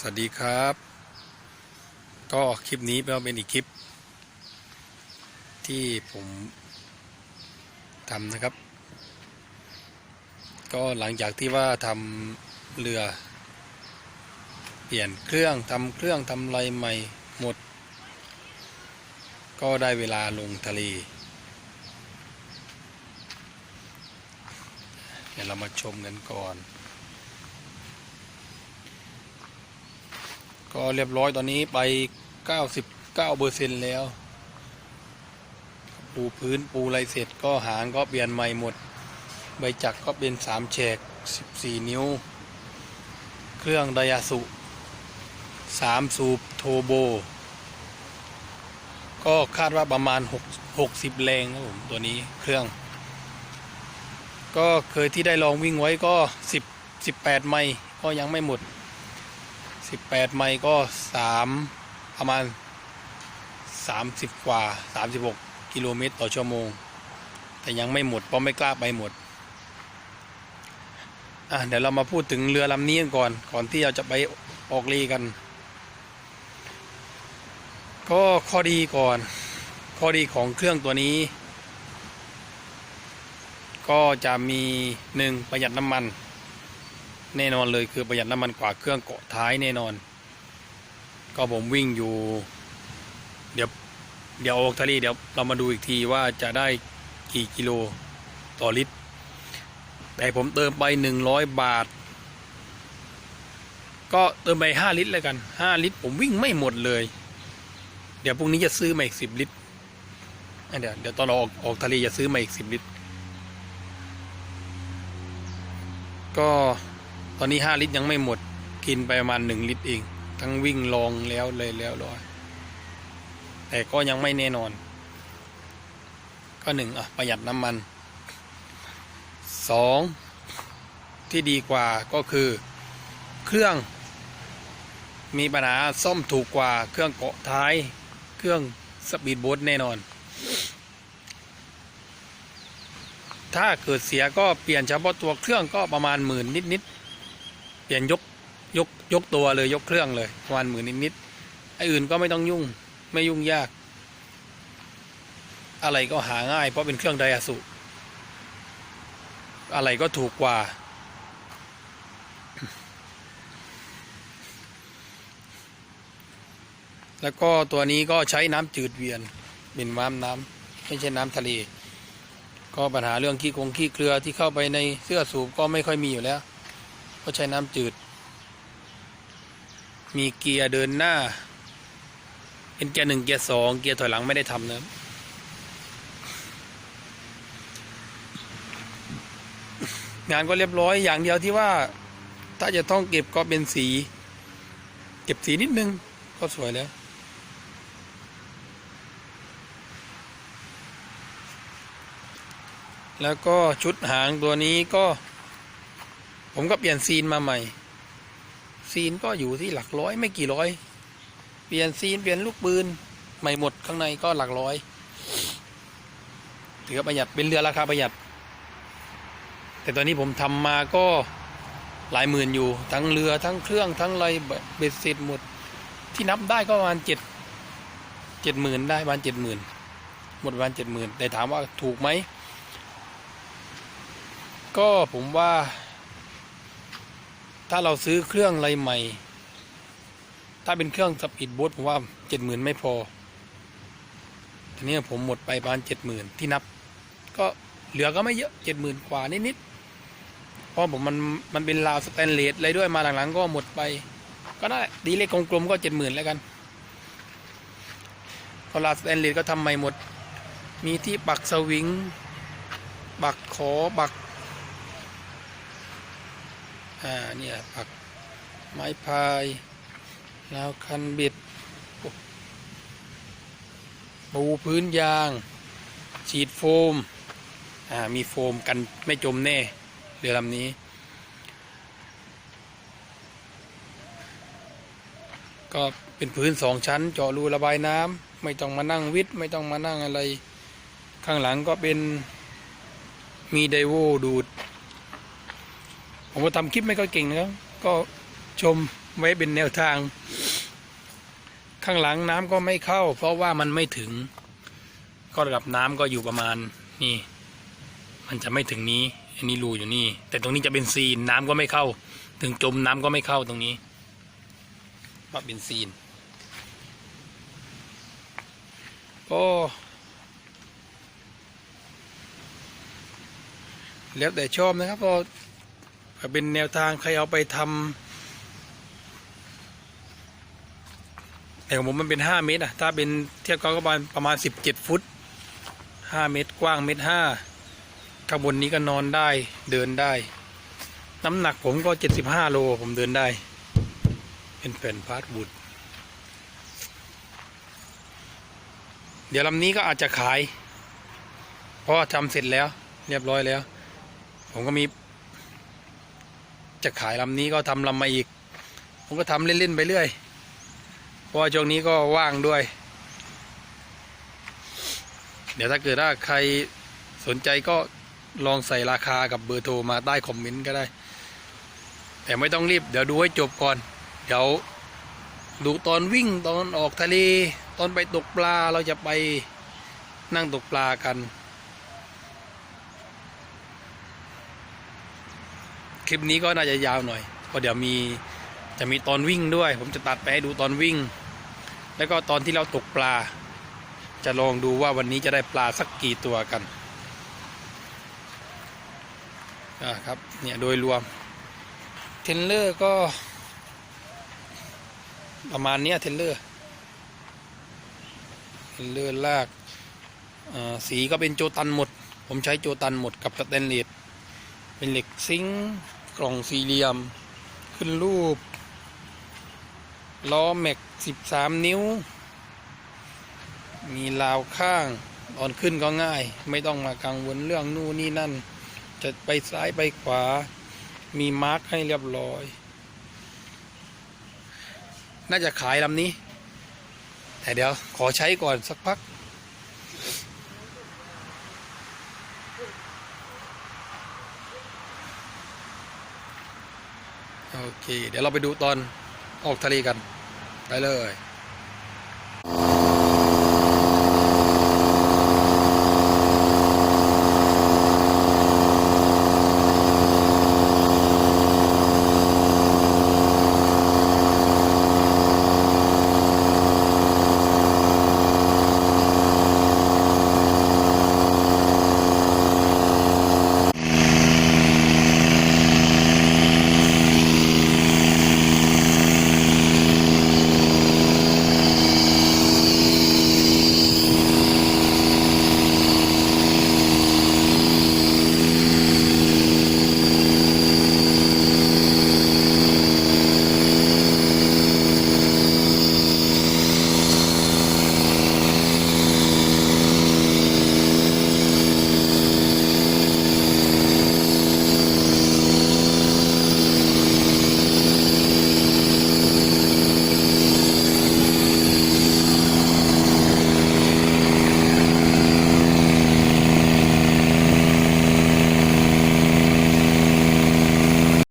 สวัสดีครับ ก็คลิปนี้เป็นอีกคลิป ที่ผมทำนะครับ ก็หลังจากที่ว่าทำเรือ เปลี่ยนเครื่องทำเครื่องทำอะไรใหม่หมด ก็ได้เวลาลงทะเลเดี๋ยวเรามาชมกันก่อน ก็เรียบร้อยตอนนี้ไป 99เปอร์เซ็นแล้ว ปูพื้นปูไรเสร็จก็หางก็เปลี่ยนใหม่หมด ใบจักรก็เป็น3แฉก 14 นิ้ว เครื่องไดยาสุ 3 สูบโทโบ ก็คาดว่าประมาณ 6 60 แรงครับผม ตัวนี้เครื่อง ก็เคยที่ได้ลองวิ่งไว้ก็ 10 18 ไมล์ก็ยังไม่หมด 18ไมล์ก็3ประมาณ30กว่า36กิโลเมตรต่อชั่วโมง แต่ยังไม่หมดเพราะไม่กล้าไปหมดอะเดี๋ยวเรามาพูดถึงเรือลำนี้กันก่อน ก่อนที่เราจะไปออกลีกัน ก็ข้อดีก่อน ข้อดีของเครื่องตัวนี้ ก็จะมีหนึ่งประหยัดน้ำมัน แน่นอนเลยคือประหยัดน้ำมันกว่าเครื่องเกาะท้ายแน่นอน ก็ผมวิ่งอยู่ เดี๋ยวเดี๋ยวออกทะเลเดี๋ยวเรามาดูอีกทีว่าจะได้กี่กิโลต่อลิตร แต่ผมเติมไปหนึ่งร้อยบาท ก็เติมไปห้าลิตรแล้วกันห้าลิตร ผมวิ่งไม่หมดเลย เดี๋ยวพรุ่งนี้จะซื้อมาอีกสิบลิตรเดี๋ยวเดี๋ยวตอนเราออกออกทะเลจะซื้อมาอีกสิบลิตร ก็ ตอนนี้ห้าลิตรยังไม่หมด กินไปประมาณหนึ่งลิตรเอง ทั้งวิ่งลองแล้วเลยแล้วรอยแต่ก็ยังไม่แน่นอน ก็หนึ่งอะประหยัดน้ำมันสองที่ดีกว่าก็คือเครื่อง มีปัญหาซ่อมถูกกว่าเครื่องเกาะท้าย เครื่องสปีดโบ๊ทแน่นอน ถ้าเกิดเสียก็เปลี่ยนเฉพาะตัวเครื่องก็ประมาณหมื่นนิดๆ เปลี่ยนยกยกยกตัวเลยยกเครื่องเลยประมาณหมื่นนิดๆไอ้อื่นก็ไม่ต้องยุ่งไม่ยุ่งยาก อะไรก็หาง่าย เพราะเป็นเครื่องไดอาสุ อะไรก็ถูกกว่า แล้วก็ตัวนี้ก็ใช้น้ำจืดเวียนเป็นน้ำน้ำไม่ใช่น้ำทะเล ก็ปัญหาเรื่องขี้คงขี้เกลือที่เข้าไปในเสื้อสูบก็ไม่ค่อยมีอยู่แล้ว ก็ใช้น้ำจืด มีเกียร์เดินหน้า เป็นเกียร์หนึ่งเกียร์สองเกียร์ถอยหลังไม่ได้ทำนะงานก็เรียบร้อยอย่างเดียวที่ว่า ถ้าจะต้องเก็บก็เป็นสี เก็บสีนิดนึง ก็สวยแล้วแล้วก็ชุดหางตัวนี้ก็ ผมก็เปลี่ยนซีนมาใหม่ ซีนก็อยู่ที่หลักร้อยไม่กี่ร้อย เปลี่ยนซีนเปลี่ยนลูกปืนใหม่หมดข้างในก็หลักร้อย ถือว่าประหยัดเป็นเรือราคาประหยัด แต่ตอนนี้ผมทำมาก็หลายหมื่นอยู่ ทั้งเรือทั้งเครื่องทั้งอะไรเบ็ดเสร็จหมด ที่นับได้ก็ประมาณเจ็ดเจ็ดหมื่นได้ประมาณเจ็ดหมื่นหมดประมาณเจ็ดหมื่นแต่ถามว่าถูกไหม ก็ผมว่า ถ้าเราซื้อเครื่องอะไรใหม่ ถ้าเป็นเครื่องสปีดโบ๊ทผมว่าเจ็ดหมื่นไม่พอ ทีนี้ผมหมดไปประมาณเจ็ดหมื่นที่นับ ก็เหลือก็ไม่เยอะเจ็ดหมื่นกว่านิดๆเพราะผมมันมันเป็นราวสแตนเลสอะไรด้วยมาหลังๆ ก็หมดไป ก็ได้ดีเลขกลมๆก็เจ็ดหมื่นแล้วกันพอราวสแตนเลสก็ทำใหม่หมด มีที่ปักสวิงปักขอปัก อ่าเนี่ยปักไม้พายแนวคันบิด ปูพื้นยาง ฉีดโฟม อ่า มีโฟมกันไม่จมแน่ เรือลำนี้ ก็เป็นพื้นสองชั้น เจาะรูระบายน้ำไม่ต้องมานั่งวิทย์ไม่ต้องมานั่งอะไร ข้างหลังก็เป็นมีไดโวดูด ผมทำคลิปไม่ค่อยเก่งนะครับก็ชมไว้เป็นแนวทาง ข้างหลังน้ำก็ไม่เข้า เพราะว่ามันไม่ถึง ก็ระดับน้ำก็อยู่ประมาณนี่ มันจะไม่ถึงนี้ อันนี้รูอยู่นี่ แต่ตรงนี้จะเป็นซีนน้ำก็ไม่เข้า ถึงจมน้ำก็ไม่เข้าตรงนี้ปรับเป็นซีนก็แล้วแต่ชอบนะครับ ก็เป็นแนวทางใครเอาไปทำแต่ของผมมันเป็นห้าเมตรอะถ้าเป็นเทียบกันก็ประมาณประมาณสิบเจ็ดฟุตห้าเมตรกว้างเมตรห้าข้างบนนี้ก็นอนได้เดินได้ น้ำหนักผมก็เจ็ดสิบห้าโลผมเดินได้ เป็นแผ่นพาร์ทบุดเดี๋ยวลำนี้ก็อาจจะขาย เพราะทำเสร็จแล้ว เรียบร้อยแล้ว ผมก็มี จะขายลำนี้ก็ทำลำมาอีก ผมก็ทำเล่น ๆ ไปเรื่อย เพราะว่าช่วงนี้ก็ว่างด้วย เดี๋ยวถ้าเกิดว่าใครสนใจก็ลองใส่ราคากับเบอร์โทรมาใต้คอมเมนต์ก็ได้ แต่ไม่ต้องรีบ เดี๋ยวดูให้จบก่อน เดี๋ยวดูตอนวิ่งตอนออกทะเล ตอนไปตกปลาเราจะไปนั่งตกปลากัน คลิปนี้ก็น่าจะยาวหน่อยเพราะเดี๋ยวมีจะมีตอนวิ่งด้วย ผมจะตัดไปให้ดูตอนวิ่ง แล้วก็ตอนที่เราตกปลา จะลองดูว่าวันนี้จะได้ปลาสักกี่ตัวกันอ่าครับเนี่ยโดยรวมเทนเลอร์ก็ประมาณนี้เทนเลอร์เทนเลอร์ลากสีก็เป็นโจตันหมด ผมใช้โจตันหมดกับสแตนเลสเป็นเหล็กซิงค์ กล่องสี่เหลี่ยม ขึ้นรูป ล้อแม็กสิบสามนิ้ว มีราวข้างตอนขึ้นก็ง่าย ไม่ต้องมากังวลเรื่องนู่นนี่นั่น จะไปซ้ายไปขวา มีมาร์คให้เรียบร้อย น่าจะขายลำนี้ แต่เดี๋ยวขอใช้ก่อนสักพัก โอเค เดี๋ยวเราไปดูตอนออกทะเลกัน ไปเลย